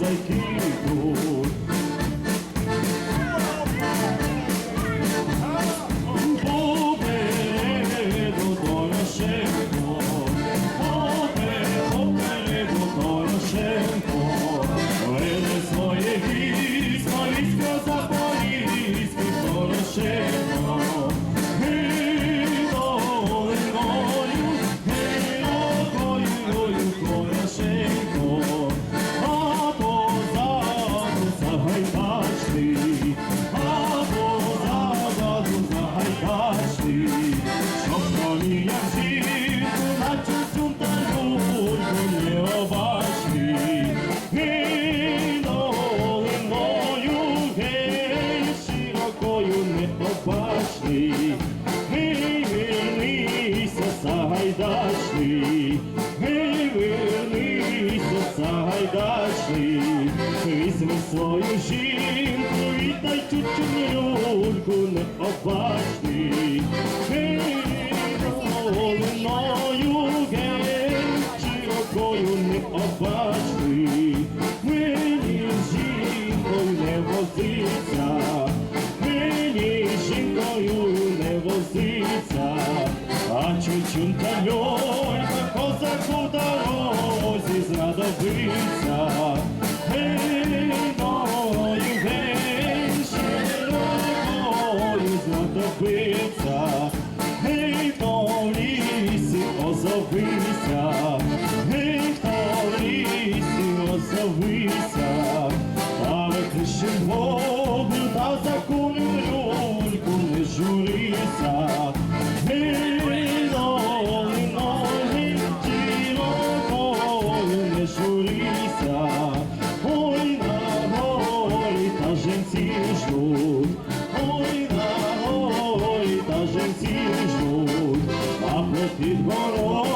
they came. пашний, гей, вернися, сагайдачний, гей, вернися, сагайдачний, візьми свою жінку, віддай тю люльку необачний, гей, голеною, гей, широкою необачний, мені жінкою не возиться. А чучунка льонька козаку дорозі знадобиться. Гей, ною, гей, широкою знадобиться. Гей, лісі озовися, гей, по лісі озовися, а витріщим голову та закону fiz golou